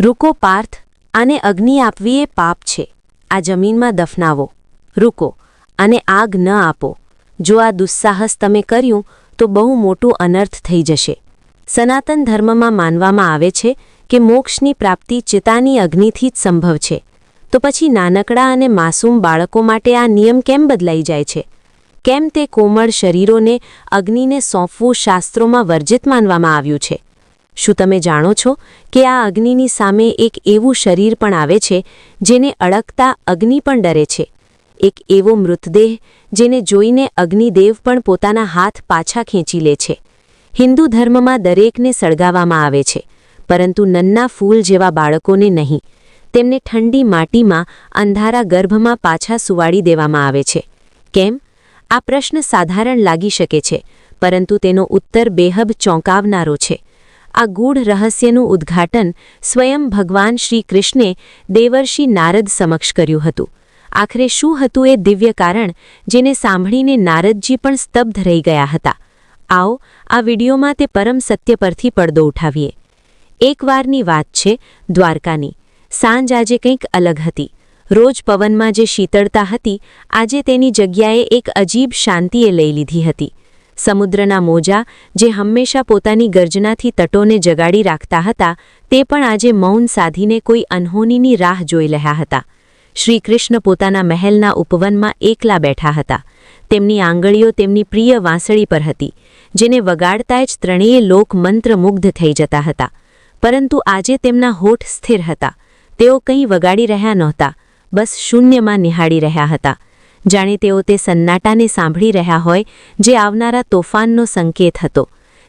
રૂકો પાર્થ, આને અગ્નિ આપવી એ પાપ છે. આ જમીનમાં દફનાવો. રૂકો અને આગ ન આપો. જો આ દુસ્સાહસ તમે કર્યું, તો બહુ મોટું અનર્થ થઈ જશે. સનાતન ધર્મમાં માનવામાં આવે છે કે મોક્ષની પ્રાપ્તિ ચિતાની અગ્નિથી જ સંભવ છે. તો પછી નાનકડા અને માસૂમ બાળકો માટે આ નિયમ કેમ બદલાઈ જાય છે? કેમ તે કોમળ શરીરોને અગ્નિને સોંપવું શાસ્ત્રોમાં વર્જિત માનવામાં આવ્યું છે? શું તમે જાણો છો કે આ અગ્નિની સામે એક એવું શરીર પણ આવે છે જેને અડકતા અગ્નિ પણ ડરે છે? એક એવો મૃતદેહ જેને જોઈને અગ્નિદેવ પણ પોતાના હાથ પાછા ખેંચી લે છે. હિન્દુ ધર્મમાં દરેકને સળગાવવામાં આવે છે, પરંતુ નન્ના ફૂલ જેવા બાળકોને નહીં. તેમને ઠંડી માટીમાં અંધારા ગર્ભમાં પાછા સુવાડી દેવામાં આવે છે. કેમ? આ પ્રશ્ન સાધારણ લાગી શકે છે, પરંતુ તેનો ઉત્તર બેહબ ચોંકાવનારો છે. આ ગૂઢ રહસ્યનું ઉદ્ઘાટન સ્વયં ભગવાન શ્રી કૃષ્ણે દેવર્ષિ નારદ સમક્ષ કર્યું હતું. આખરે શું હતું એ દિવ્ય કારણ જેને સાંભળીને નારદજી પણ સ્તબ્ધ રહી ગયા હતા. આવો, આ વિડીયોમાં તે પરમ સત્ય પરથી પડદો ઉઠાવીએ. એકવારની વાત છે દ્વારકાની. સાંજ આજે કંઈક અલગ હતી. રોજ પવનમાં જે શીતળતા હતી, આજે તેની જગ્યાએ એક અજીબ શાંતિએ લઈ લીધી હતી. સમુદ્રના મોજા, જે હંમેશા પોતાની ગર્જનાથી તટોને જગાડી રાખતા હતા, તે પણ આજે મૌન સાધીને કોઈ અનહોનીની રાહ જોઈ રહ્યા હતા. શ્રીકૃષ્ણ પોતાના મહેલના ઉપવનમાં એકલા બેઠા હતા. તેમની આંગળીઓ તેમની પ્રિય વાંસળી પર હતી, જેને વગાડતા જ ત્રણેય લોક મંત્રમુગ્ધ થઈ જતા હતા. પરંતુ આજે તેમના હોઠ સ્થિર હતા. તેઓ કંઈ વગાડી રહ્યા નહોતા, બસ શૂન્યમાં નિહાળી રહ્યા હતા. જાણે તેઓ તે સન્નાટાને સાંભળી રહ્યા હોય જે આવનારા તોફાનનો સંકેત હતો.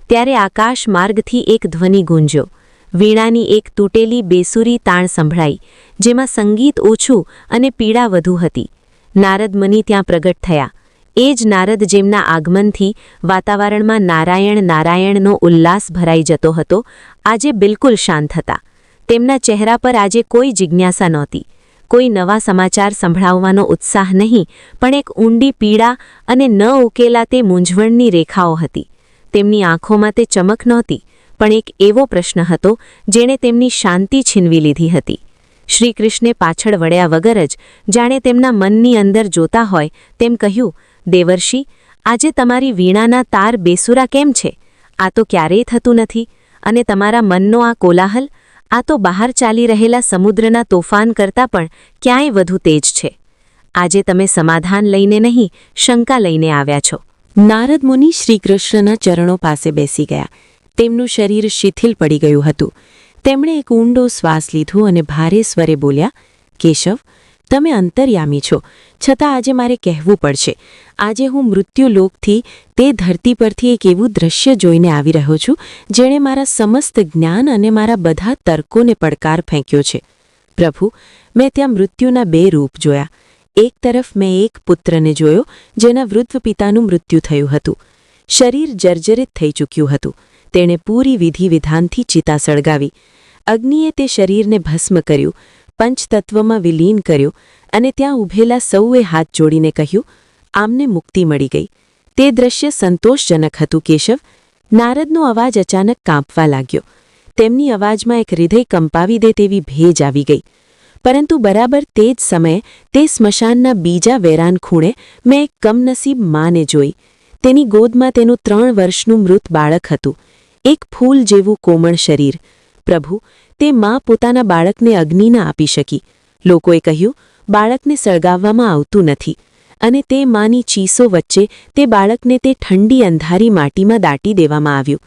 ત્યારે આકાશ માર્ગથી એક ધ્વનિ ગુંજ્યો. વીણાની એક તૂટેલી બેસુરી તાણ સંભળાઈ, જેમાં સંગીત ઓછું અને પીડા વધુ હતી. નારદ મની ત્યાં પ્રગટ થયા. એ જ નારદ જેમના આગમનથી વાતાવરણમાં નારાયણ નારાયણનો ઉલ્લાસ ભરાઈ જતો હતો, આજે બિલકુલ શાંત હતા. તેમના ચહેરા પર આજે કોઈ જિજ્ઞાસા નહોતી. કોઈ નવા સમાચાર સંભળાવવાનો ઉત્સાહ નહીં, પણ એક ઊંડી પીડા અને ન ઉકેલા તે મૂંઝવણની રેખાઓ હતી. તેમની આંખોમાં તે ચમક નહોતી, પણ એક એવો પ્રશ્ન હતો, જેણે તેમની શાંતિ છીનવી લીધી હતી. શ્રીકૃષ્ણે પાછળ વળ્યા વગર જ જાણે તેમના મનની અંદર જોતા હોય, તેમ કહ્યું, દેવર્ષિ, આજે તમારી વીણાના તાર બેસુરા કેમ છે? આ તો ક્યારેય થતું નથી, અને તમારા મનનો આ કોલાહલ આ તો બહાર ચાલી રહેલા સમુદ્રના તોફાન કરતાં પણ ક્યાંય વધુ તેજ છે. આજે તમે સમાધાન લઈને નહીં, શંકા લઈને આવ્યા છો. નારદ મુનિ શ્રીકૃષ્ણના ચરણો પાસે બેસી ગયા. તેમનું શરીર શિથિલ પડી ગયું હતું. તેમણે એક ઊંડો શ્વાસ લીધો અને ભારે સ્વરે બોલ્યા, કેશવ તમે અંતર્યામી છો. છતાં આજે મારે કહેવું પડશે. આજે હું મૃત્યુલોકથી, તે ધરતી પરથી એક એવું દ્રશ્ય જોઈને આવી રહ્યો છું, જેણે મારા સમસ્ત જ્ઞાન અને મારા બધા તર્કોને પડકાર ફેંક્યો છે. પ્રભુ, મેં ત્યાં મૃત્યુના બે રૂપ જોયા. એક તરફ મેં એક પુત્રને જોયો, જેના વૃદ્ધ પિતાનું મૃત્યુ થયું હતું. શરીર જર્જરિત થઈ ચૂક્યું હતું. તેણે પૂરી વિધિ વિધાનથી ચિતા સળગાવી. અગ્નિએ તે શરીરને ભસ્મ કર્યું. પંચતત્વમાં વિલીન કર્યું અને ત્યાં ઊભેલા સૌએ હાથ જોડીને કહ્યું, આમને મુક્તિ મળી ગઈ. તે દ્રશ્ય સંતોષજનક હતું, કેશવ. નારદનો અવાજ અચાનક કાંપવા લાગ્યો. તેમની અવાજમાં એક હૃદય કંપાવી દે તેવી ભેજ આવી ગઈ. પરંતુ બરાબર તે જ સમયે તે સ્મશાનના બીજા વેરાન ખૂણે મેં એક કમનસીબ માને જોઈ. તેની ગોદમાં તેનું ત્રણ વર્ષનું મૃત બાળક હતું. એક ફૂલ જેવું કોમળ શરીર. પ્રભુ તે મા પોતાના બાળકને અગ્નિ ન આપી શકી. લોકોએ કહ્યું, બાળકને સળગાવવામાં આવતું નથી. અને તે માની ચીસો વચ્ચે તે બાળકને તે ઠંડી અંધારી માટીમાં દાટી દેવામાં આવ્યું.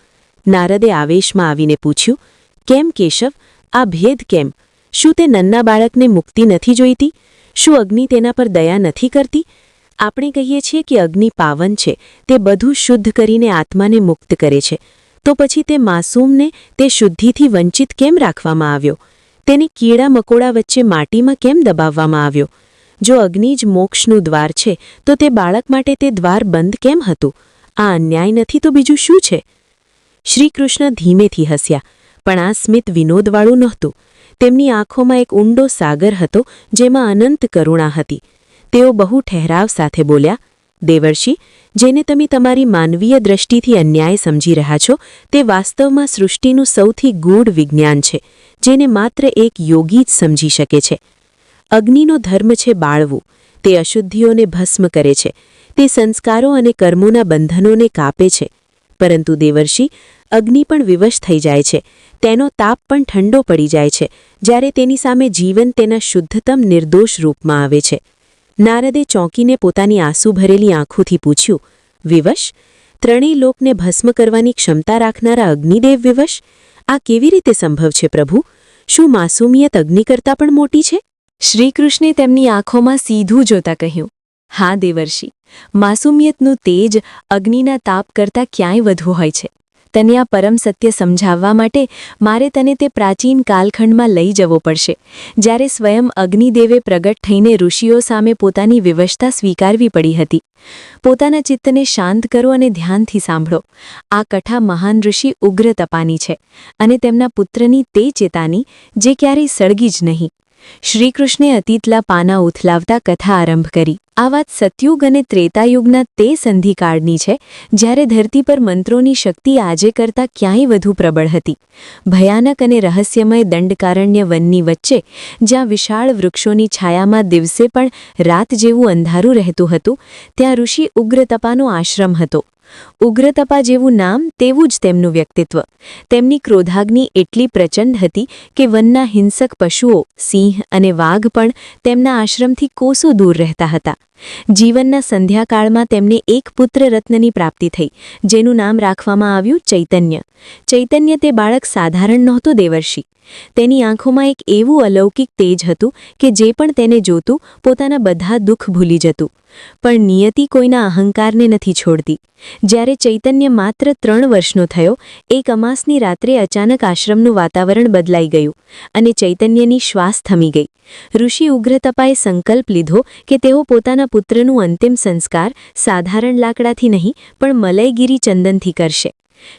નારદે આવેશમાં આવીને પૂછ્યું, કેમ કેશવ? આ ભેદ કેમ? શું તે નન્ના બાળકને મુક્તિ નથી જોઈતી? શું અગ્નિ તેના પર દયા નથી કરતી? આપણે કહીએ છીએ કે અગ્નિ પાવન છે. તે બધું શુદ્ધ કરીને આત્માને મુક્ત કરે છે. તો પછી તે માસૂમને તે શુદ્ધિથી વંચિત કેમ રાખવામાં આવ્યો? તેને કીડા મકોડા વચ્ચે માટીમાં કેમ દબાવવામાં આવ્યો? જો અગ્નિ જ મોક્ષનું દ્વાર છે, તો તે બાળક માટે તે દ્વાર બંધ કેમ હતું? આ અન્યાય નથી તો બીજું શું છે? શ્રીકૃષ્ણ ધીમેથી હસ્યા, પણ આ સ્મિત વિનોદવાળું નહોતું. તેમની આંખોમાં એક ઊંડો સાગર હતો, જેમાં અનંત કરુણા હતી. તેઓ બહુ ઠહેરાવ સાથે બોલ્યા દેવર્ષિ, જેને તમે તમારી માનવીય દ્રષ્ટિથી અન્યાય સમજી રહ્યા છો, તે વાસ્તવમાં સૃષ્ટિનું સૌથી ગૂઢ વિજ્ઞાન છે, જેને માત્ર એક યોગી જ સમજી શકે છે. અગ્નિનો ધર્મ છે બાળવું. તે અશુદ્ધિઓને ભસ્મ કરે છે. તે સંસ્કારો અને કર્મોના બંધનોને કાપે છે. પરંતુ દેવર્ષિ, અગ્નિ પણ વિવશ થઈ જાય છે. તેનો તાપ પણ ઠંડો પડી જાય છે, જ્યારે તેની સામે જીવન તેના શુદ્ધતમ નિર્દોષ રૂપમાં આવે છે. નારદે ચોંકીને પોતાની આંસુ ભરેલી આંખોથી પૂછ્યું, વિવશ, ત્રણેય લોકને ભસ્મ કરવાની ક્ષમતા રાખનારા અગ્નિદેવ વિવશ? આ કેવી રીતે સંભવ છે પ્રભુ? શું માસુમિયત અગ્નિ કરતાં પણ મોટી છે? શ્રીકૃષ્ણે તેમની આંખોમાં સીધું જોતા કહ્યું, હા દેવર્ષિ, માસુમિયતનું તેજ અગ્નિના તાપ કરતાં ક્યાંય વધુ હોય છે. તને આ પરમ સત્ય સમજાવવા માટે મારે તને તે પ્રાચીન કાલખંડમાં લઈ જવો પડશે, જ્યારે સ્વયં અગ્નિદેવે પ્રગટ થઈને ઋષિઓ સામે પોતાની વિવશતા સ્વીકારવી પડી હતી. પોતાના ચિત્તને શાંત કરો અને ધ્યાનથી સાંભળો. આ કથા મહાન ઋષિ ઉગ્ર તપાની છે અને તેમના પુત્રની તે ચેતાની જે ક્યારેય સળગી જ નહીં. શ્રીકૃષ્ણે અતીતલા પાના ઉથલાવતા કથા આરંભ કરી. આ વાત સતયુગ અને ત્રેતાયુગના તે સંધિકાળની છે, જ્યારે ધરતી પર મંત્રોની શક્તિ આજે કરતાં ક્યાંય વધુ પ્રબળ હતી. ભયાનક અને રહસ્યમય દંડકારણ્ય વનની વચ્ચે, જ્યાં વિશાળ વૃક્ષોની છાયામાં દિવસે પણ રાત જેવું અંધારું રહેતું હતું, ત્યાં ઋષિ ઉગ્રતપાનો આશ્રમ હતો. ઉગ્રતપા જેવું નામ તેવું જ તેમનું વ્યક્તિત્વ. તેમની ક્રોધાગ્નિ એટલી પ્રચંડ હતી કે વનના હિંસક પશુઓ સિંહ અને વાઘ પણ તેમના આશ્રમથી કોસો દૂર રહેતા હતા. જીવનના સંધ્યાકાળમાં તેમને એક પુત્ર રત્નની પ્રાપ્તિ થઈ, જેનું નામ રાખવામાં આવ્યું ચૈતન્ય. ચૈતન્ય તે બાળક સાધારણ નહોતું દેવર્ષિ. તેની આંખોમાં એક એવું અલૌકિક તેજ હતું કે જે પણ તેને જોતું, પોતાના બધા દુઃખ ભૂલી જતું. પણ નિયતિ કોઈના અહંકારને નથી છોડતી. જ્યારે ચૈતન્ય માત્ર ત્રણ વર્ષનો થયો, એક અમાસની રાત્રે અચાનક આશ્રમનું વાતાવરણ બદલાઈ ગયું અને ચૈતન્યની શ્વાસ થમી ગઈ. ઋષિ ઉગ્રતપાએ સંકલ્પ લીધો કે તેઓ પોતાના પુત્રનું અંતિમ સંસ્કાર સાધારણ લાકડાથી નહીં, પણ મલયગીરી ચંદનથી કરશે.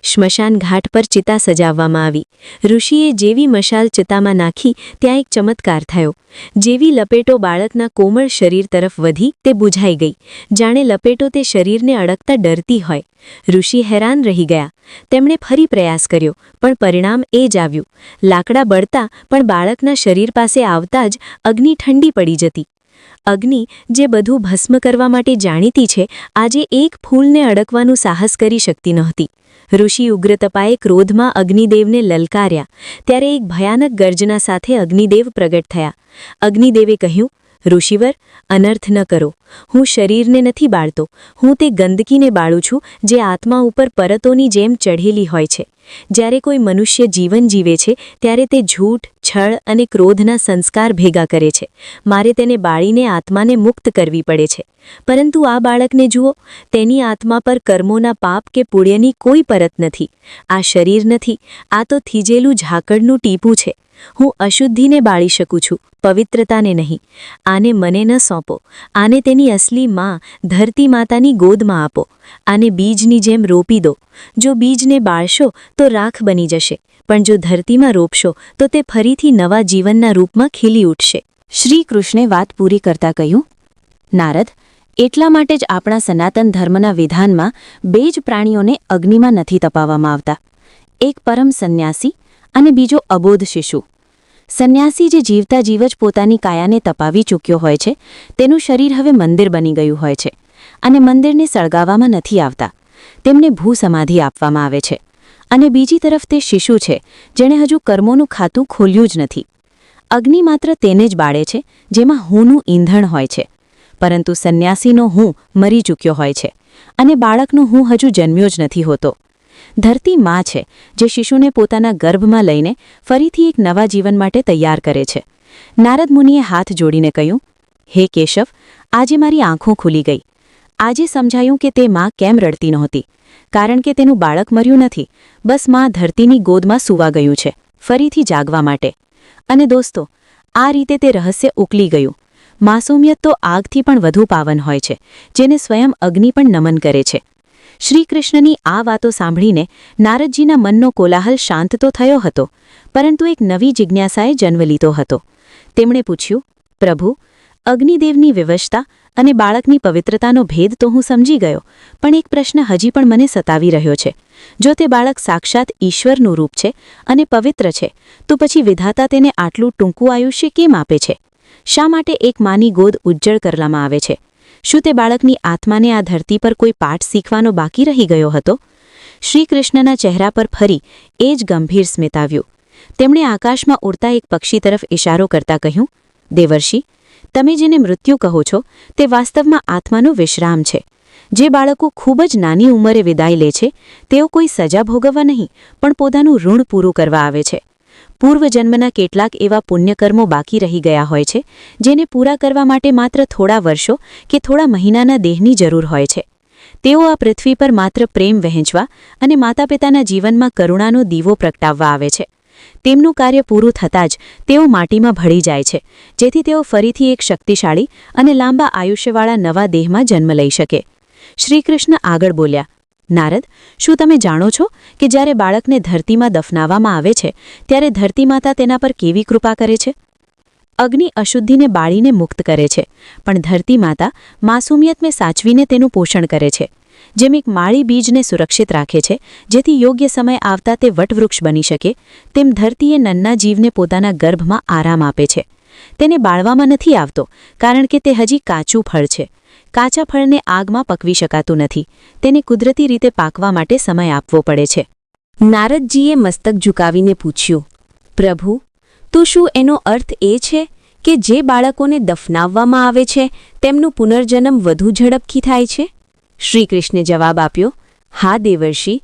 શ્મશાન ઘાટ પર ચિતા સજાવવામાં આવી. ઋષિએ જેવી મશાલ ચિતામાં નાખી, ત્યાં એક ચમત્કાર થયો. જેવી લપેટો બાળકના કોમળ શરીર તરફ વધી, તે બુઝાઈ ગઈ. જાણે લપેટો તે શરીરને અડકતા ડરતી હોય. ઋષિ હેરાન રહી ગયા. તેમણે ફરી પ્રયાસ કર્યો, પણ પરિણામ એ જ આવ્યું. લાકડા બળતા, પણ બાળકના શરીર પાસે આવતા જ અગ્નિ ઠંડી પડી જતી. અગ્નિ, જે બધું ભસ્મ કરવા માટે જાણીતી છે, આજે એક ફૂલને અડકવાનું સાહસ કરી શકતી નહોતી. ઋષિ ઉગ્રતપાએ ક્રોધમાં અગ્નિદેવને લલકાર્યા. ત્યારે એક ભયાનક ગર્જના સાથે અગ્નિદેવ પ્રગટ થયા. અગ્નિદેવે કહ્યું ઋષિવર, અનર્થ ન કરો. હું શરીરને નથી બાળતો. હું તે ગંદકીને બાળું છું, જે આત્મા ઉપર પરતોની જેમ ચઢેલી હોય છે. જ્યારે કોઈ મનુષ્ય જીવન જીવે છે, ત્યારે તે ઝૂઠ છળ અને ક્રોધના સંસ્કાર ભેગા કરે છે. મારે તેને બાળીને આત્માને મુક્ત કરવી પડે છે. પરંતુ આ બાળકને જુઓ, તેની આત્મા પર કર્મોના પાપ કે પુણ્યની કોઈ પરત નથી. આ શરીર નથી. આ તો થીજેલું ઝાકળનું ટીપું છે. હું અશુદ્ધિને બાળી શકું છું, પવિત્રતાને નહીં. આને મને ન સોંપો. આને તેની અસલી માં, ધરતી માતાની ગોદમાં આપો. આને બીજની જેમ રોપી દો. જો બીજને બાળશો, તો રાખ બની જશે. પણ જો ધરતીમાં રોપશો, તો તે ફરીથી નવા જીવનના રૂપમાં ખીલી ઉઠશે. શ્રી કૃષ્ણે વાત પૂરી કરતા કહ્યું, નારદ, એટલા માટે જ આપણા સનાતન ધર્મના વિધાનમાં બે જ પ્રાણીઓને અગ્નિમાં નથી તપાવવામાં આવતા. એક પરમ સંન્યાસી અને બીજો અબોધ શિશુ. સંન્યાસી જે જીવતા જીવ જ પોતાની કાયાને તપાવી ચૂક્યો હોય છે, તેનું શરીર હવે મંદિર બની ગયું હોય છે અને મંદિરને સળગાવવામાં નથી આવતા. તેમને ભૂસમાધિ આપવામાં આવે છે અને બીજી તરફ તે શિશુ છે, જેણે હજુ કર્મોનું ખાતું ખોલ્યું જ નથી. અગ્નિ માત્ર તેને જ બાળે છે, જેમાં હુંનું ઈંધણ હોય છે. પરંતુ સંન્યાસીનો હું મરી ચૂક્યો હોય છે અને બાળકનું હું હજુ જન્મ્યો જ નથી હોતો. ધરતી માં છે, જે શિશુને પોતાના ગર્ભમાં લઈને ફરીથી એક નવા જીવન માટે તૈયાર કરે છે. નારદ મુનિએ હાથ જોડીને કહ્યું, હે કેશવ, આજે મારી આંખો ખુલી ગઈ. આજે સમજાયું કે તે માં કેમ રડતી નહોતી. કારણ કે તેનું બાળક મર્યું નથી. બસમાં ધરતીની ગોદમાં સૂવા ગયું છે, ફરીથી જાગવા માટે. અને દોસ્તો, આ રીતે તે રહસ્ય ઉકલી ગયું. માસૂમિયત તો આગથી પણ વધુ પાવન હોય છે, જેને સ્વયં અગ્નિ પણ નમન કરે છે. શ્રીકૃષ્ણની આ વાતો સાંભળીને નારદજીના મનનો કોલાહલ શાંત તો થયો હતો, પરંતુ એક નવી જિજ્ઞાસાએ જન્મ લીધો હતો. તેમણે પૂછ્યું, પ્રભુ, અગ્નિદેવની વિવશતા અને બાળકની પવિત્રતાનો ભેદ તો હું સમજી ગયો, પણ એક પ્રશ્ન હજી પણ મને સતાવી રહ્યો છે. જો તે બાળક સાક્ષાત ઈશ્વરનું રૂપ છે અને પવિત્ર છે, તો પછી વિધાતા તેને આટલું ટૂંકું આયુષ્ય કેમ આપે છે? શા માટે એક માની ગોદ ઉજ્જળ કરવામાં આવે છે? શું તે બાળકની આત્માને આ ધરતી પર કોઈ પાઠ શીખવાનો બાકી રહી ગયો હતો? શ્રીકૃષ્ણના ચહેરા પર ફરી એ જ ગંભીર સ્મિત આવ્યું તેમણે આકાશમાં ઉડતા એક પક્ષી તરફ ઇશારો કરતા કહ્યું, દેવર્ષિ, તમે જેને મૃત્યુ કહો છો, તે વાસ્તવમાં આત્માનો વિશ્રામ છે. જે બાળકો ખૂબ જ નાની ઉંમરે વિદાય લે છે, તેઓ કોઈ સજા ભોગવવા નહીં, પણ પોતાનું ઋણ પૂરું કરવા આવે છે. પૂર્વજન્મના કેટલાક એવા પુણ્યકર્મો બાકી રહી ગયા હોય છે, જેને પૂરા કરવા માટે માત્ર થોડા વર્ષો કે થોડા મહિનાના દેહની જરૂર હોય છે. તેઓ આ પૃથ્વી પર માત્ર પ્રેમ વહેંચવા અને માતા પિતાના જીવનમાં કરુણાનો દીવો પ્રગટાવવા આવે છે. તેમનું કાર્ય પૂરું થતાં જ તેઓ માટીમાં ભળી જાય છે, જેથી તેઓ ફરીથી એક શક્તિશાળી અને લાંબા આયુષ્યવાળા નવા દેહમાં જન્મ લઈ શકે. શ્રીકૃષ્ણ આગળ બોલ્યા નારદ, શું તમે જાણો છો કે જ્યારે બાળકને ધરતીમાં દફનાવવામાં આવે છે, ત્યારે ધરતીમાતા તેના પર કેવી કૃપા કરે છે? અગ્નિ અશુદ્ધિને બાળીને મુક્ત કરે છે, પણ ધરતી માતા માસુમિયતને સાચવીને તેનું પોષણ કરે છે, જેમ એક માળી બીજને સુરક્ષિત રાખે છે, જેથી યોગ્ય સમય આવતા તે વટવૃક્ષ બની શકે, તેમ ધરતીએ નન્ના જીવને પોતાના ગર્ભમાં આરામ આપે છે. તેને બાળવામાં નથી આવતો, કારણ કે તે હજી કાચું ફળ છે. કાચા ફળને આગમાં પકવી શકાતું નથી. તેને કુદરતી રીતે પાકવા માટે સમય આપવો પડે છે. નારદજીએ મસ્તક ઝુકાવીને પૂછ્યું, પ્રભુ, તો શું એનો અર્થ એ છે કે જે બાળકોને દફનાવવામાં આવે છે, તેમનું પુનર્જન્મ વધુ ઝડપથી થાય છે? શ્રીકૃષ્ણે જવાબ આપ્યો, હા દેવર્ષિ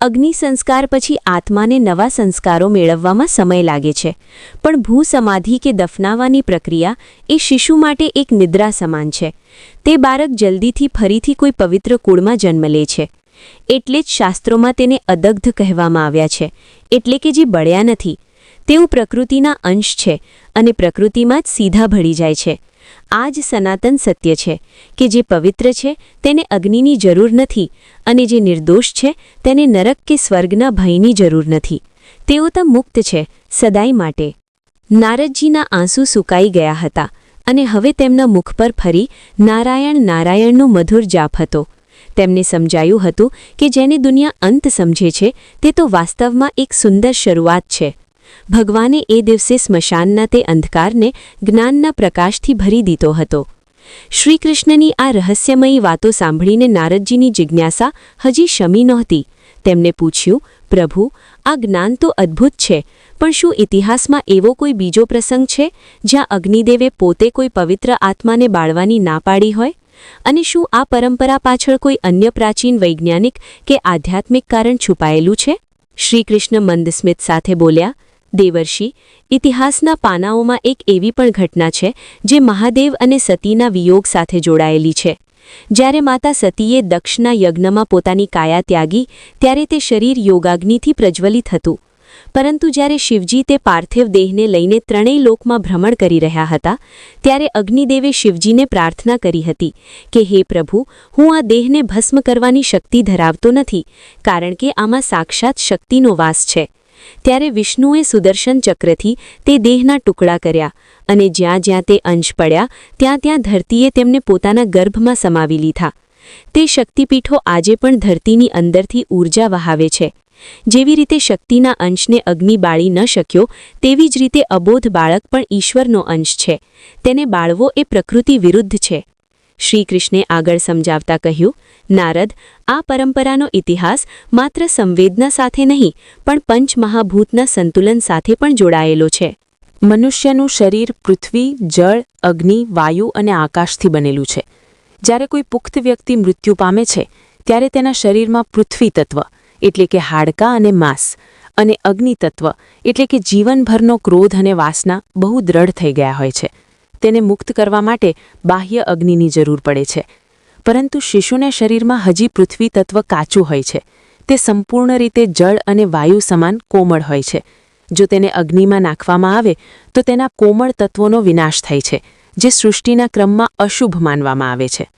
અગ્નિ સંસ્કાર પછી આત્માને નવા સંસ્કારો મેળવવામાં સમય લાગે છે. પણ ભૂસમાધિ કે દફનાવાની પ્રક્રિયા એ શિશુ માટે એક નિદ્રા સમાન છે. તે બાળક જલ્દીથી ફરીથી કોઈ પવિત્ર કુળમાં જન્મ લે છે. એટલે જ શાસ્ત્રોમાં તેને અદગ્ધ કહેવામાં આવ્યા છે. એટલે કે જે બળ્યા નથી. તેઓ પ્રકૃતિના અંશ છે અને પ્રકૃતિમાં જ સીધા ભળી જાય છે. આ જ સનાતન સત્ય છે કે જે પવિત્ર છે, તેને અગ્નિની જરૂર નથી અને જે નિર્દોષ છે, તેને નરક કે સ્વર્ગના ભયની જરૂર નથી. તેઓ તો મુક્ત છે, સદાય માટે. નારદજીના આંસુ સુકાઈ ગયા હતા અને હવે તેમના મુખ પર ફરી નારાયણ નારાયણનો મધુર જાપ હતો. તેમને સમજાયું હતું કે જેને દુનિયા અંત સમજે છે, તે તો વાસ્તવમાં એક સુંદર શરૂઆત છે. ભગવાને એ દિવસે સ્મશાનના તે અંધકારને જ્ઞાનના પ્રકાશથી ભરી દીધો હતો. શ્રીકૃષ્ણની આ રહસ્યમયી વાતો સાંભળીને નારદજીની જિજ્ઞાસા હજી શમી નહોતી. તેમને પૂછ્યું, પ્રભુ, આ જ્ઞાન તો અદ્ભુત છે, પણ શું ઇતિહાસમાં એવો કોઈ બીજો પ્રસંગ છે, જ્યાં અગ્નિદેવે પોતે કોઈ પવિત્ર આત્માને બાળવાની ના પાડી હોય? અને શું આ પરંપરા પાછળ કોઈ અન્ય પ્રાચીન વૈજ્ઞાનિક કે આધ્યાત્મિક કારણ છુપાયેલું છે? શ્રીકૃષ્ણ મંદસ્મિત સાથે બોલ્યા દેવર્ષિ, ઇતિહાસના પાનાઓમાં એક એવી પણ ઘટના છે, જે મહાદેવ અને સતીના વિયોગ સાથે જોડાયેલી છે. જ્યારે માતા સતીએ દક્ષના યજ્ઞમાં પોતાની કાયા ત્યાગી, ત્યારે તે શરીર યોગાગ્નિથી પ્રજ્વલિત હતું. પરંતુ જ્યારે શિવજી તે પાર્થિવ દેહને લઈને ત્રણેય લોકમાં ભ્રમણ કરી રહ્યા હતા, ત્યારે અગ્નિદેવે શિવજીને પ્રાર્થના કરી હતી કે, હે પ્રભુ, હું આ દેહને ભસ્મ કરવાની શક્તિ ધરાવતો નથી, કારણ કે આમાં સાક્ષાત શક્તિનો વાસ છે. ત્યારે વિષ્ણુએ સુદર્શન ચક્રથી તે દેહના ટુકડા કર્યા અને જ્યાં જ્યાં તે અંશ પડ્યા, ત્યાં ત્યાં ધરતીએ તેમને પોતાના ગર્ભમાં સમાવી લીધા. તે શક્તિપીઠો આજે પણ ધરતીની અંદરથી ઊર્જા વહાવે છે. જેવી રીતે શક્તિના અંશને અગ્નિ બાળી ન શક્યો, તેવી જ રીતે અબોધ બાળક પણ ઈશ્વરનો અંશ છે. તેને બાળવો એ પ્રકૃતિ વિરુદ્ધ છે. શ્રીકૃષ્ણે આગળ સમજાવતા કહ્યું, નારદ, આ પરંપરાનો ઇતિહાસ માત્ર સંવેદના સાથે નહીં, પણ પંચમહાભૂતના સંતુલન સાથે પણ જોડાયેલો છે. મનુષ્યનું શરીર પૃથ્વી, જળ, અગ્નિ, વાયુ અને આકાશથી બનેલું છે. જ્યારે કોઈ પુખ્ત વ્યક્તિ મૃત્યુ પામે છે, ત્યારે તેના શરીરમાં પૃથ્વી તત્વ, એટલે કે હાડકાં અને માંસ, અને અગ્નિ તત્વ, એટલે કે જીવનભરનો ક્રોધ અને વાસના બહુ દ્રઢ થઈ ગયા હોય છે. તેને મુક્ત કરવા માટે બાહ્ય અગ્નિની જરૂર પડે છે. પરંતુ શિશુને શરીરમાં હજી પૃથ્વી તત્વ કાચું હોય છે. તે સંપૂર્ણ રીતે જળ અને વાયુ સમાન કોમળ હોય છે. જો તેને અગ્નિમાં નાખવામાં આવે, તો તેના કોમળ તત્વોનો વિનાશ થાય છે, જે સૃષ્ટિના ક્રમમાં અશુભ માનવામાં આવે છે.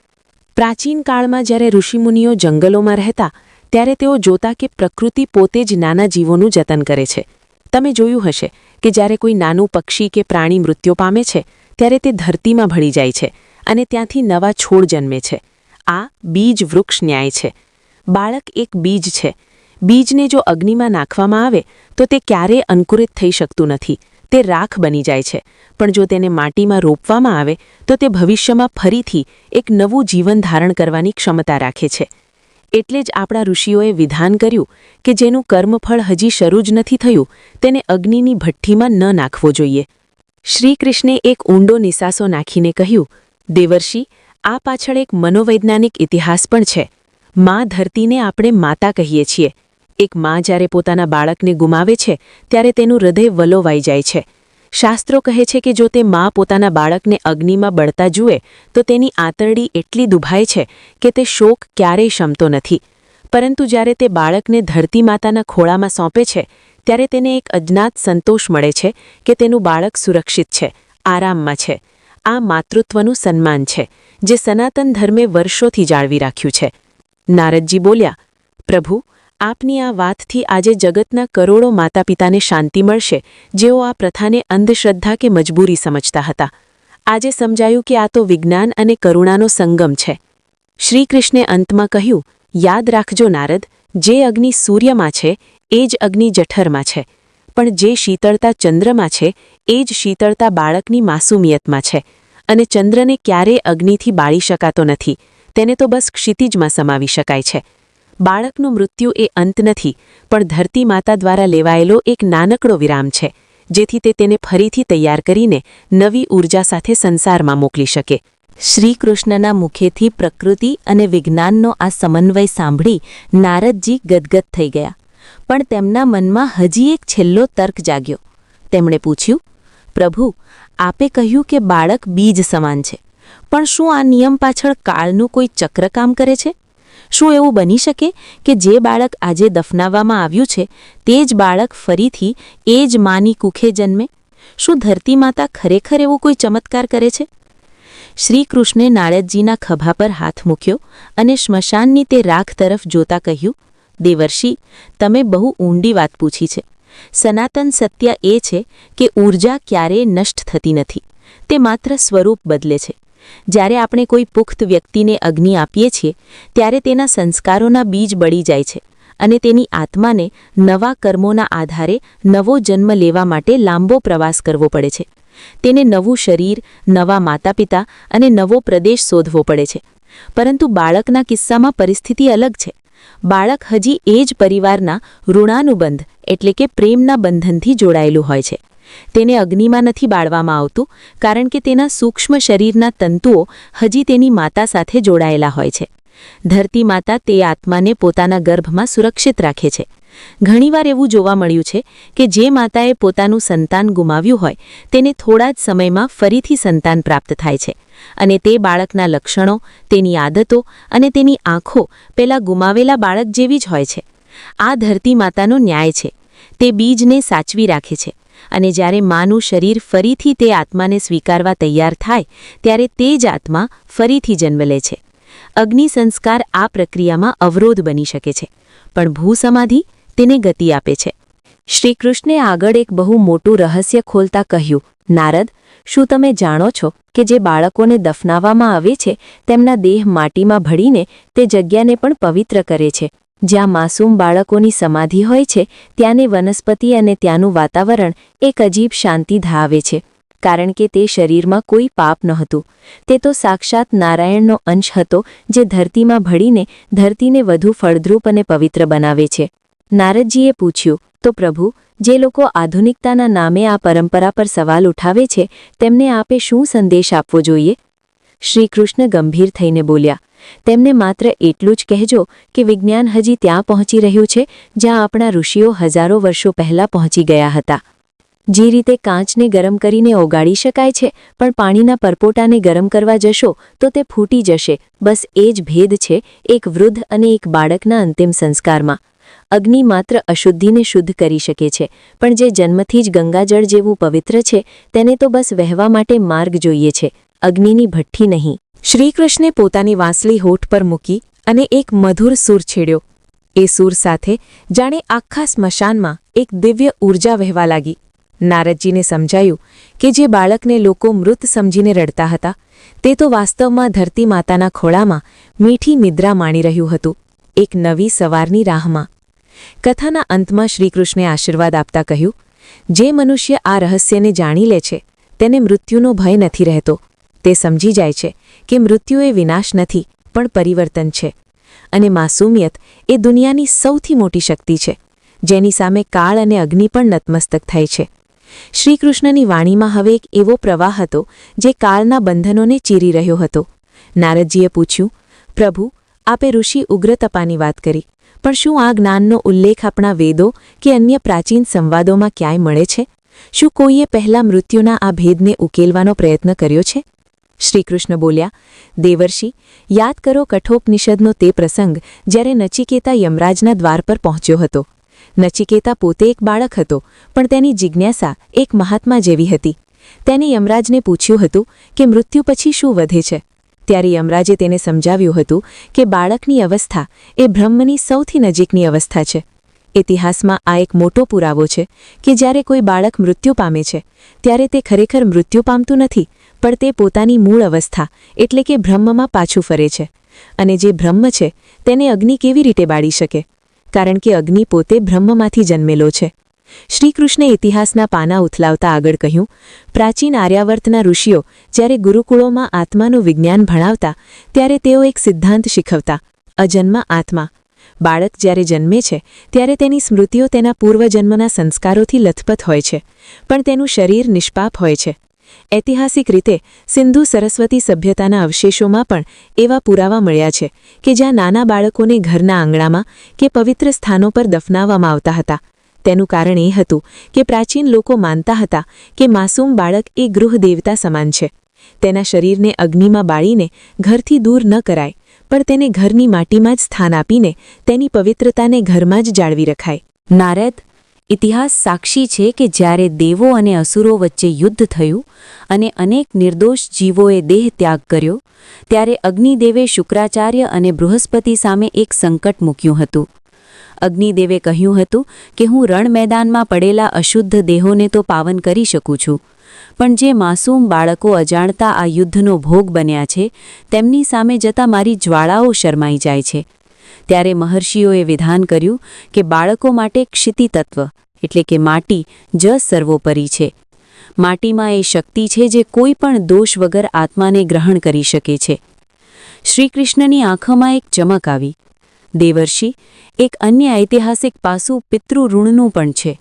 પ્રાચીન કાળમાં જ્યારે ઋષિમુનિઓ જંગલોમાં રહેતા, ત્યારે તેઓ જોતા કે પ્રકૃતિ પોતે જ નાના જીવોનું જતન કરે છે. તમે જોયું હશે કે જ્યારે કોઈ નાનું પક્ષી કે પ્રાણી મૃત્યુ પામે છે ત્યારે તે ધરતીમાં ભળી જાય છે અને ત્યાંથી નવા છોડ જન્મે છે. આ બીજ વૃક્ષ ન્યાય છે. બાળક એક બીજ છે. બીજને જો અગ્નિમાં નાખવામાં આવે, તો તે ક્યારેય અંકુરિત થઈ શકતું નથી. તે રાખ બની જાય છે. પણ જો તેને માટીમાં રોપવામાં આવે, તો તે ભવિષ્યમાં ફરીથી એક નવું જીવન ધારણ કરવાની ક્ષમતા રાખે છે. એટલે જ આપણા ઋષિઓએ વિધાન કર્યું કે જેનું કર્મફળ હજી શરૂ જ નથી થયું, તેને અગ્નિની ભઠ્ઠીમાં ન નાખવો જોઈએ. શ્રીકૃષ્ણે એક ઊંડો નિસાસો નાખીને કહ્યું, દેવર્ષિ, આ પાછળ એક મનોવૈજ્ઞાનિક ઇતિહાસ પણ છે. માં ધરતીને આપણે માતા કહીએ છીએ. એક માં જ્યારે પોતાના બાળકને ગુમાવે છે, ત્યારે તેનું હૃદય વલોવાઈ જાય છે. શાસ્ત્રો કહે છે કે જો તે મા પોતાના બાળકને અગ્નિમાં બળતા જુએ, તો તેની આંતરડી એટલી દુભાય છે કે તે શોક ક્યારેય શમતો નથી. પરંતુ જ્યારે તે બાળકને ધરતી માતાના ખોળામાં સોંપે છે ત્યારે તેને એક અજ્ઞાત સંતોષ મળે છે કે તેનું બાળક સુરક્ષિત છે, આરામમાં છે. આ માતૃત્વનું સન્માન છે, જે સનાતન ધર્મે વર્ષોથી જાળવી રાખ્યું છે. નારદજી બોલ્યા, પ્રભુ, આપની આ વાતથી આજે જગતના કરોડો માતાપિતાને શાંતિ મળશે, જેઓ આ પ્રથાને અંધશ્રદ્ધા કે મજબૂરી સમજતા હતા. આજે સમજાયું કે આ તો વિજ્ઞાન અને કરુણાનો સંગમ છે. શ્રીકૃષ્ણે અંતમાં કહ્યું યાદ રાખજો નારદ, જે અગ્નિ સૂર્યમાં છે, એ જ અગ્નિ જઠરમાં છે. પણ જે શીતળતા ચંદ્રમાં છે, એ જ શીતળતા બાળકની માસુમિયતમાં છે. અને ચંદ્રને ક્યારેય અગ્નિથી બાળી શકાતો નથી. તેને તો બસ ક્ષિતિજમાં સમાવી શકાય છે. બાળકનું મૃત્યુ એ અંત નથી, પણ ધરતી માતા દ્વારા લેવાયેલો એક નાનકડો વિરામ છે, જેથી તે તેને ફરીથી તૈયાર કરીને નવી ઊર્જા સાથે સંસારમાં મોકલી શકે. શ્રીકૃષ્ણના મુખેથી પ્રકૃતિ અને વિજ્ઞાનનો આ સમન્વય સાંભળી નારદજી ગદગદ થઈ ગયા. પણ તેમના મનમાં હજી એક છેલ્લો તર્ક જાગ્યો. તેમણે પૂછ્યું, પ્રભુ, આપે કહ્યું કે બાળક બીજ સમાન છે, પણ શું આ નિયમ પાછળ કાળનું કોઈ ચક્ર કામ કરે છે? શું એવું બની શકે કે જે બાળક આજે દફનાવવામાં આવ્યું છે, તે જ બાળક ફરીથી એ જ માની કુખે જન્મે? શું ધરતી માતા ખરેખર એવો કોઈ ચમત્કાર કરે છે? શ્રીકૃષ્ણે નાળદજીના ખભા પર હાથ મૂક્યો અને શ્મશાનની તે રાખ તરફ જોતા કહ્યું, દેવર્ષિ, તમે બહુ ઊંડી વાત પૂછી છે. સનાતન સત્ય એ છે કે ઊર્જા ક્યારેય નષ્ટ થતી નથી. તે માત્ર સ્વરૂપ બદલે છે. જ્યારે આપણે કોઈ પુખ્ત વ્યક્તિને અગ્નિ આપીએ છીએ, ત્યારે તેના સંસ્કારોના બીજ બળી જાય છે અને તેની આત્માને નવા કર્મોના આધારે નવો જન્મ લેવા માટે લાંબો પ્રવાસ કરવો પડે છે. તેને નવું શરીર, નવા માતાપિતા અને નવો પ્રદેશ શોધવો પડે છે. પરંતુ બાળકના કિસ્સામાં પરિસ્થિતિ અલગ છે. બાળક હજી એ જ પરિવારના ઋણાનુબંધ એટલે કે પ્રેમના બંધનથી જોડાયેલું હોય છે. તેને અગ્નિમાં નથી બાળવામાં આવતું, કારણ કે તેના સૂક્ષ્મ શરીરના તંતુઓ હજી તેની માતા સાથે જોડાયેલા હોય છે. ધરતી માતા તે આત્માને પોતાના ગર્ભમાં સુરક્ષિત રાખે છે. ઘણીવાર એવું જોવા મળ્યું છે કે જે માતાએ પોતાનું સંતાન ગુમાવ્યું હોય, તેને થોડા જ સમયમાં ફરીથી સંતાન પ્રાપ્ત થાય છે. અને તે બાળકના લક્ષણો, તેની આદતો અને તેની આંખો પેલા ગુમાવેલા બાળક જેવી જ હોય છે. આ ધરતી માતાનો ન્યાય છે. તે બીજને સાચવી રાખે છે. અને જ્યારે માનું શરીર ફરીથી તે આત્માને સ્વીકારવા તૈયાર થાય, ત્યારે તે જ આત્મા ફરીથી જન્મ લે છે. અગ્નિ સંસ્કાર આ પ્રક્રિયામાં અવરોધ બની શકે છે. પણ ભૂસમાધિ તેને ગતિ આપે છે. શ્રીકૃષ્ણે આગળ એક બહુ મોટું રહસ્ય ખોલતા કહ્યું, નારદ, શું તમે જાણો છો કે જે બાળકોને દફનાવવામાં આવે છે, તેમના દેહ માટીમાં ભળીને તે જગ્યાને પણ પવિત્ર કરે છે? જ્યાં માસૂમ બાળકોની સમાધિ હોય છે, ત્યાંની વનસ્પતિ અને ત્યાંનું વાતાવરણ એક અજીબ શાંતિ ધાવે છે. કારણ કે તે શરીરમાં કોઈ પાપ નહોતું. તે તો સાક્ષાત નારાયણનો અંશ હતો, જે ધરતીમાં ભળીને ધરતીને વધુ ફળદ્રુપ અને પવિત્ર બનાવે છે. નારદજીએ પૂછ્યું, તો પ્રભુ, જે લોકો આધુનિકતાના નામે આ પરંપરા પર સવાલ ઉઠાવે છે, તેમને આપે શું સંદેશ આપવો જોઈએ? શ્રીકૃષ્ણ ગંભીર થઈને બોલ્યા, તેમને માત્ર એટલું જ કહેજો કે વિજ્ઞાન હજી ત્યાં પહોંચી રહ્યું છે, જ્યાં આપણા ઋષિઓ હજારો વર્ષો પહેલાં પહોંચી ગયા હતા. જે રીતે કાચને ગરમ કરીને ઓગાળી શકાય છે, પણ પાણીના પરપોટાને ગરમ કરવા જશો, તો તે ફૂટી જશે. બસ એ જ ભેદ છે, એક વૃદ્ધ અને એક બાળકના અંતિમ સંસ્કારમાં. અગ્નિ માત્ર અશુદ્ધિને શુદ્ધ કરી શકે છે, પણ જે જન્મથી જ ગંગાજળ જેવું પવિત્ર છે, તેને તો બસ વહેવા માટે માર્ગ જોઈએ છે, અગ્નિની ભઠ્ઠી નહીં. શ્રીકૃષ્ણે પોતાની વાંસળી હોઠ પર મૂકી અને એક મધુર સૂર છેડ્યો. એ સૂર સાથે જાણે આખા સ્મશાનમાં એક દિવ્ય ઊર્જા વહેવા લાગી. નારદજીને સમજાયું કે જે બાળકને લોકો મૃત સમજીને રડતા હતા, તે તો વાસ્તવમાં ધરતી માતાના ખોળામાં મીઠી નિદ્રા માણી રહ્યું હતું. એક નવી સવારની રાહમાં કથાના અંતમાં શ્રીકૃષ્ણે આશીર્વાદ આપતા કહ્યું, જે મનુષ્ય આ રહસ્યને જાણી લે છે, તેને મૃત્યુનો ભય નથી રહેતો. તે સમજી જાય છે કે મૃત્યુ એ વિનાશ નથી, પણ પરિવર્તન છે. અને માસૂમિયત એ દુનિયાની સૌથી મોટી શક્તિ છે, જેની સામે કાળ અને અગ્નિ પણ નતમસ્તક થાય છે. શ્રીકૃષ્ણની વાણીમાં હવે એક એવો પ્રવાહ હતો, જે કાળના બંધનોને ચીરી રહ્યો હતો. નારદજીએ પૂછ્યું, પ્રભુ, આપે ઋષિ ઉગ્રતપાની વાત કરી. પણ શું આ જ્ઞાનનો ઉલ્લેખ આપણા વેદો કે અન્ય પ્રાચીન સંવાદોમાં ક્યાંય મળે છે? શું કોઈએ પહેલા મૃત્યુના આ ભેદને ઉકેલવાનો પ્રયત્ન કર્યો છે? શ્રીકૃષ્ણ બોલ્યા, દેવર્ષિ, યાદ કરો કઠોપનિષદનો તે પ્રસંગ જ્યારે નચિકેતા યમરાજના દ્વાર પર પહોંચ્યો હતો. નચિકેતા પોતે એક બાળક હતો, પણ તેની જિજ્ઞાસા એક મહાત્મા જેવી હતી. તેને યમરાજને પૂછ્યું હતું કે મૃત્યુ પછી શું વધે છે? ત્યારે યમરાજે તેને સમજાવ્યું હતું કે બાળકની અવસ્થા એ બ્રહ્મની સૌથી નજીકની અવસ્થા છે. ઇતિહાસમાં આ એક મોટો પુરાવો છે કે જ્યારે કોઈ બાળક મૃત્યુ પામે છે, ત્યારે તે ખરેખર મૃત્યુ પામતું નથી, પણ તે પોતાની મૂળ અવસ્થા એટલે કે બ્રહ્મમાં પાછું ફરે છે. અને જે બ્રહ્મ છે, તેને અગ્નિ કેવી રીતે બાળી શકે? કારણ કે અગ્નિ પોતે બ્રહ્મમાંથી જન્મેલો છે. શ્રીકૃષ્ણે ઇતિહાસના પાના ઉથલાવતા આગળ કહ્યું, પ્રાચીન આર્યાવર્તના ઋષિઓ જ્યારે ગુરુકુળોમાં આત્માનું વિજ્ઞાન ભણાવતા, ત્યારે તેઓ એક સિદ્ધાંત શીખવતા, અજન્મ આત્મા. બાળક જ્યારે જન્મે છે, ત્યારે તેની સ્મૃતિઓ તેના પૂર્વજન્મના સંસ્કારોથી લથપથ હોય છે, પણ તેનું શરીર નિષ્પાપ હોય છે. ઐતિહાસિક રીતે, સિંધુ સરસ્વતી સભ્યતાના અવશેષોમાં પણ એવા પુરાવા મળ્યા છે કે જ્યાં નાના બાળકોને ઘરના આંગણામાં કે પવિત્ર સ્થાનો પર દફનાવવામાં આવતા હતા. તેનું કારણ એ હતું કે પ્રાચીન લોકો માનતા હતા કે માસૂમ બાળક એ ગૃહ દેવતા સમાન છે. તેના શરીરને અગ્નિમાં બાળીને ઘરથી દૂર ન કરાય, પણ તેને ઘરની માટીમાં જ સ્થાન આપીને તેની પવિત્રતાને ઘરમાં જ જાળવી રખાય. નારદ, ઇતિહાસ સાક્ષી છે કે જ્યારે દેવો અને અસુરો વચ્ચે યુદ્ધ થયું અને અનેક નિર્દોષ જીવોએ દેહ ત્યાગ કર્યો, ત્યારે અગ્નિદેવે શુક્રાચાર્ય અને બૃહસ્પતિ સામે એક સંકટ મૂક્યું હતું. અગ્નિદેવે કહ્યું હતું કે હું રણ મેદાનમાં પડેલા અશુદ્ધ દેહોને તો પાવન કરી શકું છું. પણ જે માસૂમ બાળકો અજાણતા આ યુદ્ધનો ભોગ બન્યા છે, તેમની સામે જતા મારી જ્વાળાઓ શરમાઈ જાય છે. ત્યારે મહર્ષિઓએ વિધાન કર્યું કે બાળકો માટે ક્ષિતિતત્વ એટલે કે માટી જ સર્વોપરી છે. માટીમાં એ શક્તિ છે જે કોઈ પણ દોષ વગર આત્માને ગ્રહણ કરી શકે છે. શ્રીકૃષ્ણની આંખોમાં એક ચમક આવી. દેવર્ષિ એક અન્ય ઐતિહાસિક પાસું પિતૃઋણનું પણ છે.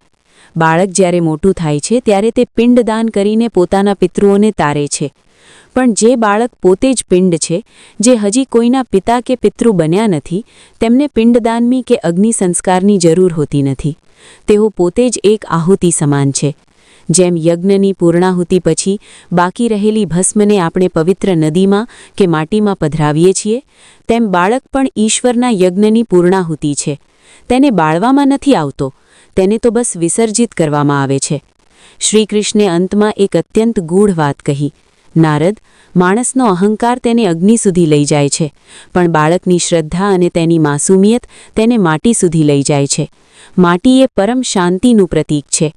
બાળક જ્યારે મોટું થાય છે ત્યારે તે પિંડદાન કરીને પોતાના પિતૃઓને તારે છે. પણ જે બાળક પોતે જ પિંડ છે, જે હજી કોઈના પિતા કે પિતૃ બન્યા નથી, તેમને પિંડદાનની કે અગ્નિ સંસ્કારની જરૂર હોતી નથી. તેઓ પોતે જ એક આહુતિ સમાન છે. જેમ યજ્ઞની પૂર્ણાહુતિ પછી બાકી રહેલી ભસ્મને આપણે પવિત્ર નદીમાં કે માટીમાં પધરાવીએ છીએ, તેમ બાળક પણ ઈશ્વરના યજ્ઞની પૂર્ણાહુતિ છે. તેને બાળવામાં નથી આવતો, તેને તો બસ વિસર્જિત કરવામાં આવે છે. શ્રીકૃષ્ણે અંતમાં એક અત્યંત ગૂઢ વાત કહી, નારદ, માણસનો અહંકાર તેને અગ્નિ સુધી લઈ જાય છે, પણ બાળકની શ્રદ્ધા અને તેની માસૂમિયત તેને માટી સુધી લઈ જાય છે. માટી એ પરમ શાંતિનું પ્રતીક છે.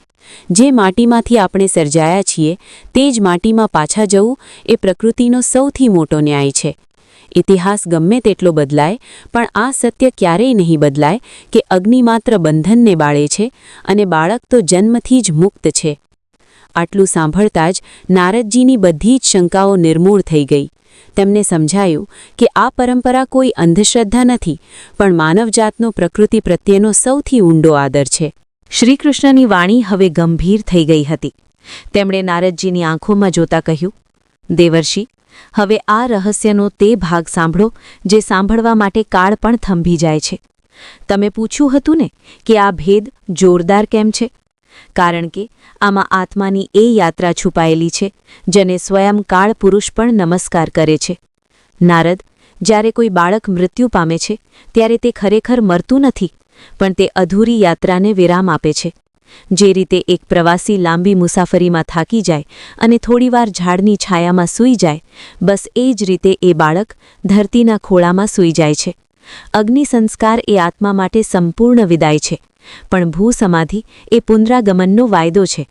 જે માટીમાંથી આપણે સર્જાયા છીએ, તે જ માટીમાં પાછા જવું એ પ્રકૃતિનો સૌથી મોટો ન્યાય છે. ઇતિહાસ ગમે તેટલો બદલાય, પણ આ સત્ય ક્યારેય નહીં બદલાય કે અગ્નિ માત્ર બંધનને બાળે છે અને બાળક તો જન્મથી જ મુક્ત છે. આટલું સાંભળતા જ નારદજીની બધી જ શંકાઓ નિર્મૂળ થઈ ગઈ. તેમને સમજાયું કે આ પરંપરા કોઈ અંધશ્રદ્ધા નથી, પણ માનવજાતનો પ્રકૃતિ પ્રત્યેનો સૌથી ઊંડો આદર છે. શ્રીકૃષ્ણની વાણી હવે ગંભીર થઈ ગઈ હતી. તેમણે નારદજીની આંખોમાં જોતા કહ્યું, દેવર્ષિ, હવે આ રહસ્યનો તે ભાગ સાંભળો જે સાંભળવા માટે કાળ પણ થંભી જાય છે. તમે પૂછ્યું હતું ને કે આ ભેદ જોરદાર કેમ છે? કારણ કે આમાં આત્માની એ યાત્રા છુપાયેલી છે, જેને સ્વયં કાળ પુરુષ પણ નમસ્કાર કરે છે. નારદ, જ્યારે કોઈ બાળક મૃત્યુ પામે છે, ત્યારે તે ખરેખર મરતું નથી. પણ તે અધૂરી યાત્રાને વિરામ આપે છે. જે રીતે એક પ્રવાસી લાંબી મુસાફરીમાં થાકી જાય અને થોડીવાર ઝાડની છાયામાં સૂઈ જાય, બસ એ જ રીતે એ બાળક ધરતીના ખોળામાં સૂઈ જાય છે. અગ્નિ સંસ્કાર એ આત્મા માટે સંપૂર્ણ વિદાય છે, પણ ભૂસમાધિ એ પુનરાગમનનો વાયદો છે.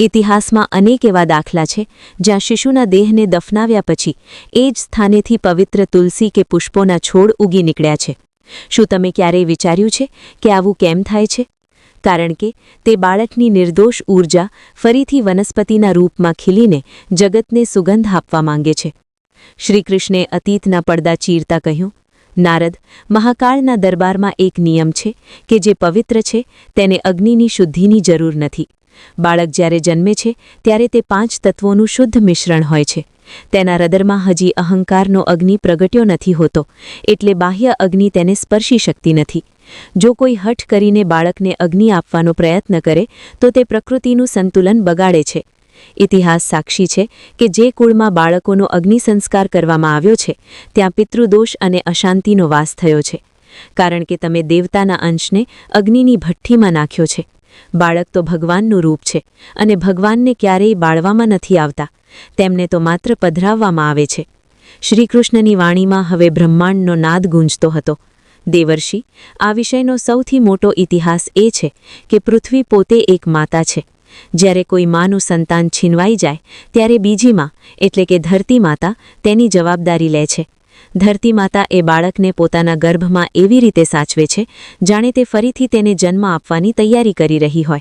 ઇતિહાસમાં અનેક એવા દાખલા છે, જ્યાં શિશુના દેહને દફનાવ્યા પછી એ જ સ્થાનેથી પવિત્ર તુલસી કે પુષ્પોના છોડ ઉગી નીકળ્યા છે. શું તમે ક્યારેય વિચાર્યું છે કે આવું કેમ થાય છે? કારણ કે તે બાળકની નિર્દોષ ઊર્જા ફરીથી વનસ્પતિના રૂપમાં ખીલીને જગતને સુગંધ આપવા માંગે છે. શ્રીકૃષ્ણે અતીતના પડદા ચીરતા કહ્યું, નારદ, મહાકાળના દરબારમાં એક નિયમ છે કે જે પવિત્ર છે, તેને અગ્નિની શુદ્ધિની જરૂર નથી. બાળક જ્યારે જન્મે છે, ત્યારે તે પાંચ તત્વોનું શુદ્ધ મિશ્રણ હોય છે. તેના હૃદયમાં હજી અહંકારનો અગ્નિ પ્રગટ્યો નથી હોતો, એટલે બાહ્ય અગ્નિ તેને સ્પર્શી શકતી નથી. જો કોઈ હઠ કરીને બાળકને અગ્નિ આપવાનો પ્રયત્ન કરે, તો તે પ્રકૃતિનું સંતુલન બગાડે છે. ઇતિહાસ સાક્ષી છે કે જે કુળમાં બાળકોનો અગ્નિ સંસ્કાર કરવામાં આવ્યો છે, ત્યાં પિતૃદોષ અને અશાંતિનો વાસ થયો છે. કારણ કે તમે દેવતાના અંશને અગ્નિની ભઠ્ઠીમાં નાખ્યો છે. બાળક તો ભગવાનનું રૂપ છે અને ભગવાનને ક્યારેય બાળવામાં નથી આવતા. તેમને તો માત્ર પધરાવવામાં આવે છે. શ્રીકૃષ્ણની વાણીમાં હવે બ્રહ્માંડનો નાદ ગુંજતો હતો. દેવર્ષિ, આ વિષયનો સૌથી મોટો ઇતિહાસ એ છે કે પૃથ્વી પોતે એક માતા છે. જ્યારે કોઈ માનું સંતાન છીનવાઈ જાય, ત્યારે બીજી માં એટલે કે ધરતી માતા, તેની જવાબદારી લે છે. ધરતી માતા એ બાળકને પોતાના ગર્ભમાં એવી રીતે સાચવે છે, જાણે તે ફરીથી તેને જન્મ આપવાની તૈયારી કરી રહી હોય.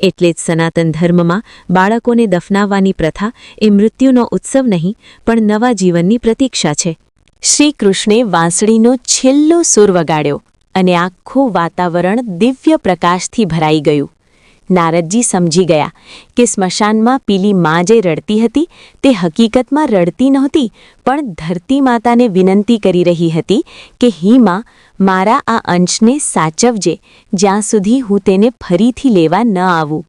એટલે જ સનાતન ધર્મમાં બાળકોને દફનાવવાની પ્રથા એ મૃત્યુનો ઉત્સવ નહીં, પણ નવા જીવનની પ્રતીક્ષા છે. શ્રી કૃષ્ણે વાંસળીનો છેલ્લો સુર વગાડ્યો અને આખું વાતાવરણ દિવ્ય પ્રકાશથી ભરાઈ ગયું. નારદજી સમજી ગયા કે સ્મશાનમાં પીલી મા જે રડતી હતી તે હકીકતમાં રડતી નહોતી, પણ ધરતી માતાને વિનંતી કરી રહી હતી કે, હી માં, મારા આ અંશને સાચવજે, જ્યાં સુધી હું તેને ફરીથી લેવા ન આવું.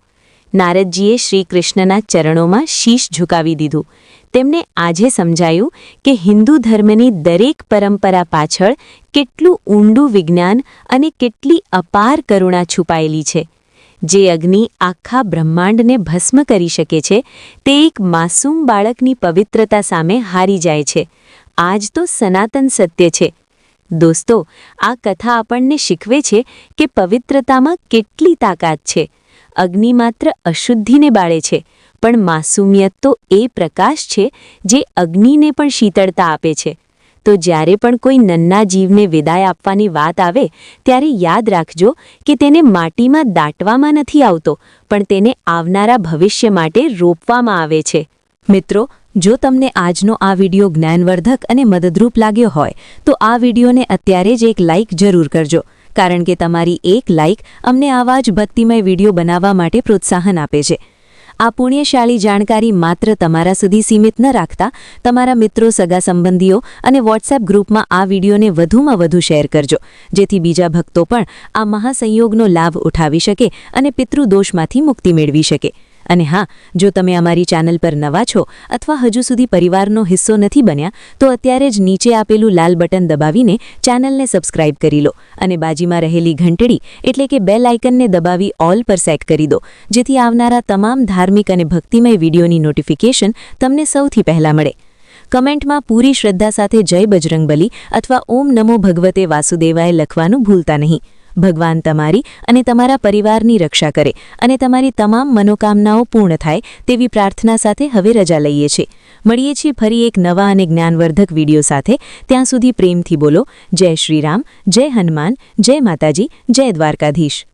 નારદજીએ શ્રીકૃષ્ણના ચરણોમાં શીશ ઝુકાવી દીધું. તેમને આજે સમજાયું કે હિન્દુ ધર્મની દરેક પરંપરા પાછળ કેટલું ઊંડું વિજ્ઞાન અને કેટલી અપાર કરુણા છુપાયેલી છે. જે અગ્નિ આખા બ્રહ્માંડને ભસ્મ કરી શકે છે, તે એક માસૂમ બાળકની પવિત્રતા સામે હારી જાય છે. આજ તો સનાતન સત્ય છે. દોસ્તો, આ કથા આપણને શીખવે છે કે પવિત્રતામાં કેટલી તાકાત છે. અગ્નિ માત્ર અશુદ્ધિને બાળે છે, પણ માસૂમિયત તો એ પ્રકાશ છે જે અગ્નિને પણ શીતળતા આપે છે. તો જ્યારે પણ કોઈ નન્ના જીવને વિદાય આપવાની વાત આવે, ત્યારે યાદ રાખજો કે તેને માટીમાં દાટવામાં નથી આવતો, પણ તેને આવનારા ભવિષ્ય માટે રોપવામાં આવે છે. મિત્રો, જો તમને આજનો આ વીડિયો જ્ઞાનવર્ધક અને મદદરૂપ લાગ્યો હોય, તો આ વિડીયોને અત્યારે જ એક લાઇક જરૂર કરજો, કારણ કે તમારી એક લાઇક અમને આવા જ ભક્તિમય વીડિયો બનાવવા માટે પ્રોત્સાહન આપે છે. આ પુણ્યશાળી જાણકારી માત્ર તમારા સુધી સીમિત ન રાખતા તમારા મિત્રો, સગા સંબંધીઓ અને વોટ્સએપ ગ્રુપમાં આ વિડીયોને વધુમાં વધુ શેર કરજો. જેથી બીજા ભક્તો પણ આ મહાસંયોગનો લાભ ઉઠાવી શકે અને પિતૃદોષમાંથી મુક્તિ મેળવી શકે. અને હા, જો તમે અમારી ચેનલ પર નવા છો અથવા હજુ સુધી પરિવારનો હિસ્સો નથી બન્યા, તો અત્યારે જ નીચે આપેલું લાલ બટન દબાવીને ચેનલને સબસ્ક્રાઇબ કરી લો અને બાજીમાં રહેલી ઘંટડી એટલે કે બેલ આઇકનને દબાવી ઓલ પર સેટ કરી દો, જેથી આવનારા તમામ ધાર્મિક અને ભક્તિમય વિડીયોની નોટિફિકેશન તમને સૌથી પહેલાં મળે. કમેન્ટમાં પૂરી શ્રદ્ધા સાથે જય બજરંગબલી અથવા ઓમ નમો ભગવતે વાસુદેવાય લખવાનું ભૂલતા નહીં. ભગવાન તમારી અને તમારા પરિવારની રક્ષા કરે અને તમારી તમામ મનોકામનાઓ પૂર્ણ થાય તેવી પ્રાર્થના સાથે હવે રજા લઈએ છીએ. મળીએ છીએ ફરી એક નવા અને જ્ઞાનવર્ધક વીડિયો સાથે. ત્યાં સુધી પ્રેમથી બોલો. જય શ્રીરામ જય હનુમાન, જય માતાજી, જય દ્વારકાધીશ.